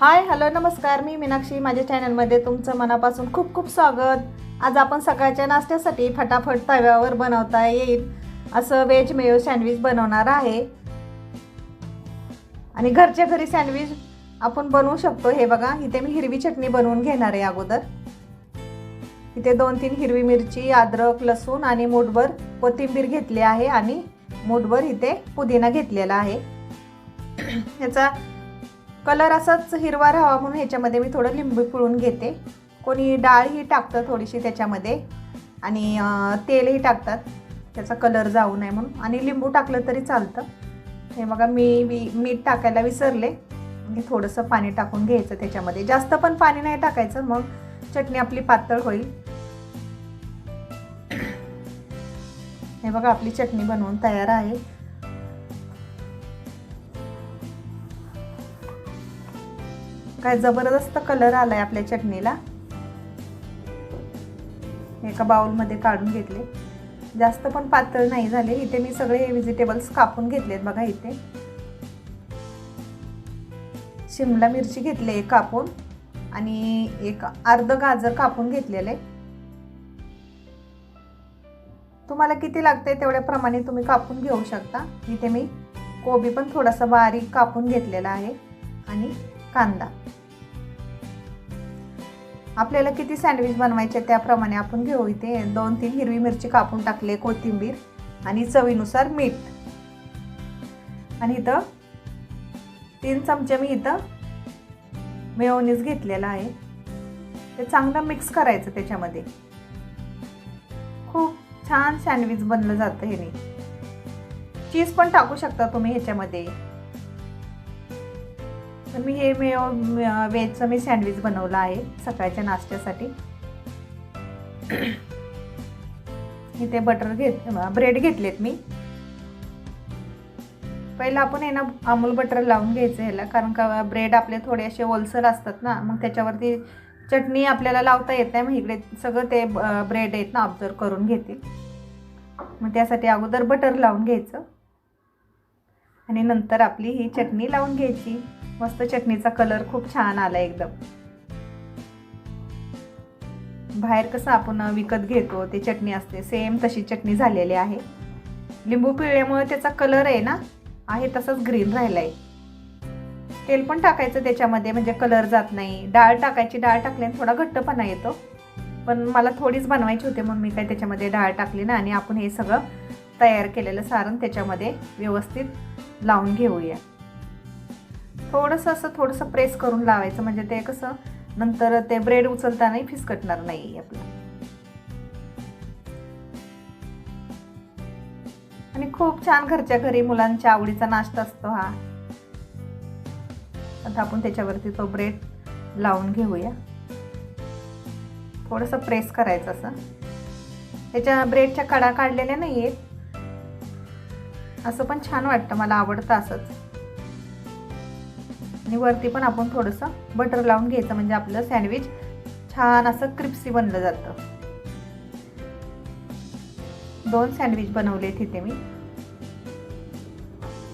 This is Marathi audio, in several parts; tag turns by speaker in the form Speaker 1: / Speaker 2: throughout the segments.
Speaker 1: हाय हॅलो नमस्कार. मी मीनाक्षी. माझ्या चॅनलमध्ये तुमचं मनापासून खूप खूप स्वागत. आज आपण सकाळच्या नाश्त्यासाठी फटाफट तव्यावर बनवता येईल. असं व्हेज मेयो सँडविच बनवणार आहे. आणि घरच्या घरी सँडविच आपण बनवू शकतो. हे बघा इथे मी हिरवी चटणी बनवून घेणार आहे अगोदर. इथे दोन तीन हिरवी मिरची अद्रक लसूण आणि मूठभर कोथिंबीर घेतली आहे आणि मूठभर इथे पुदिना घेतलेला आहे. ह्याचा कलर असाच हिरवा राहावा म्हणून ह्याच्यामध्ये मी थोडं लिंबू पिळून घेते. कोणी डाळही टाकतं थोडीशी त्याच्यामध्ये. आणि तेलही टाकतात. त्याचा कलर जाऊ नये म्हणून. आणि लिंबू टाकलं तरी चालतं. हे बघा मी वी मीठ टाकायला विसरले. आणि थोडंसं पाणी टाकून घ्यायचं त्याच्यामध्ये. जास्त पण पाणी नाही टाकायचं. मग चटणी आपली पातळ होईल. हे बघा आपली चटणी बनवून तयार आहे. काय जबरदस्त कलर आलाय आपल्या चटणीला. एका बाउलमध्ये काढून घेतले. जास्त पण पातळ नाही झाले. इथे मी सगळे व्हेजिटेबल्स कापून घेतलेत बघा इथे. शिमला मिरची घेतली आहे कापून आणि एक अर्ध गाजर कापून घेतलेले. तुम्हाला किती लागते तेवढ्याप्रमाणे तुम्ही कापून घेऊ शकता. इथे मी कोबी पण थोडासा बारीक कापून घेतलेला आहे. आणि कांदा. आपल्याला किती सँडविच बनवायचे त्याप्रमाणे आपण घेऊ इथे. दोन तीन हिरवी मिरची कापून टाकले कोथिंबीर आणि चवीनुसार मीठ. आणि इथं तीन चमचे मी इथं मेयोनीज घेतलेला आहे. ते चांगलं मिक्स करायचं त्याच्यामध्ये. खूप छान सँडविच बनलं जातं ह्याने चीज पण टाकू शकता तुम्ही ह्याच्यामध्ये. तर मी हे मेयो वेजचं मी सँडविच बनवलं आहे सकाळच्या नाश्त्यासाठी. इथे बटर घेत ब्रेड घेतलेत मी. पहिलं आपण आहे ना अमूल बटर लावून घ्यायचं ह्याला कारण का ब्रेड आपले थोडे असे ओलसर असतात ना मग त्याच्यावरती चटणी आपल्याला लावता येत नाही मग इकडे सगळं ते ब्रेड आहेत ना ऑब्झर्व करून घेतील. मग त्यासाठी अगोदर बटर लावून घ्यायचं. आणि नंतर आपली ही चटणी लावून घ्यायची. मस्त चटणीचा कलर खूप छान आला एकदम. बाहेर कसं आपण विकत घेतो ते चटणी असते. सेम तशी चटणी झालेली आहे. लिंबू पिळल्यामुळे त्याचा कलर आहे ना? आहे तसंच ग्रीन राहिला आहे तेल पण टाकायचं त्याच्यामध्ये म्हणजे कलर जात नाही. डाळ टाकायची डाळ टाकल्याने थोडा घट्टपणा येतो. पण मला थोडीच बनवायची होती म्हणून मी काय त्याच्यामध्ये डाळ टाकली ना आणि आपण हे सगळं तयार केलेलं सारण त्याच्यामध्ये व्यवस्थित लावून घेऊया. थोडंसं असं थोडंसं प्रेस करून लावायचं. म्हणजे ते कसं नंतर ते ब्रेड उचलतानाही फिसकटणार नाही आपलं. आणि खूप छान घरच्या घरी मुलांच्या आवडीचा नाश्ता असतो हा. आता आपण त्याच्यावरती तो ब्रेड लावून घेऊया. थोडंसं प्रेस करायचं असं. त्याच्या ब्रेडच्या कडा काढलेल्या नाही आहेत असं पण छान वाटतं मला आवडतं असंच. आणि वरती पण आपण थोडंसं बटर लावून घ्यायचं म्हणजे आपलं सँडविच छान असं क्रिप्सी बनलं जातं. दोन सँडविच बनवले तिथे मी.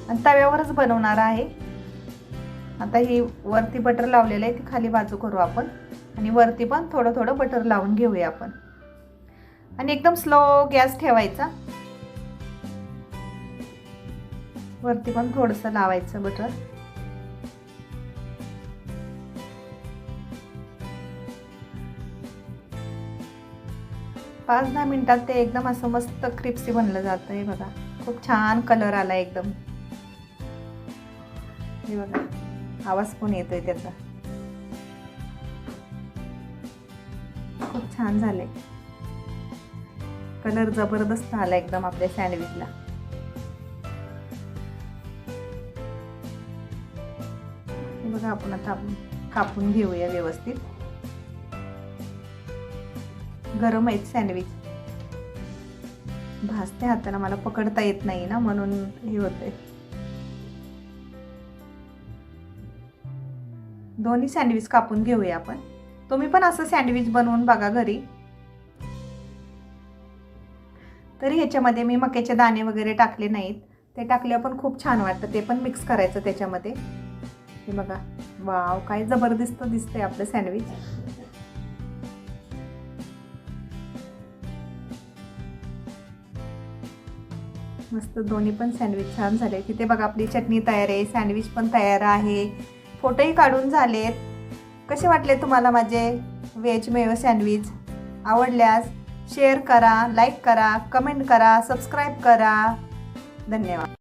Speaker 1: आणि तव्यावरच बनवणार आहे. आता ही वरती बटर लावलेलं आहे ती खाली बाजू करू आपण. आणि वरती पण थोडं थोडं बटर लावून घेऊया आपण. आणि एकदम स्लो गॅस ठेवायचा. वरती पण थोडंसं लावायचं बटर पाच दहा मिनिटात ते एकदम असं मस्त क्रिप्सी बनलं जातं हे बघा. खूप छान कलर आला एकदम. हे बघा आवाज पण येतोय त्याचा. खूप छान झालंय. कलर जबरदस्त आला एकदम आपल्या सँडविचला बघा आपण आता कापून घेऊया व्यवस्थित. गरम आहेत सँडविच भाजते हाताला मला पकडता येत नाही ना म्हणून हे होतंय. दोन्ही सँडविच कापून घेऊया आपण. तुम्ही पण असं सँडविच बनवून बघा घरी. तरी ह्याच्यामध्ये मी मक्याचे दाणे वगैरे टाकले नाहीत. ते टाकल्यावर पण खूप छान वाटतं. ते पण मिक्स करायचं त्याच्यामध्ये. हे बघा. वाव काय जबरदस्त दिसतंय आपलं सँडविच मस्त दोन्ही पण सँडविच छान झाले. तिथे बघा आपली चटणी तयार आहे सँडविच पण तयार आहे. फोटोही काढून झालेत. कसे वाटले तुम्हाला माझे व्हेज मेव सँडविच आवडल्यास शेअर करा लाईक करा कमेंट करा सबस्क्राईब करा. धन्यवाद.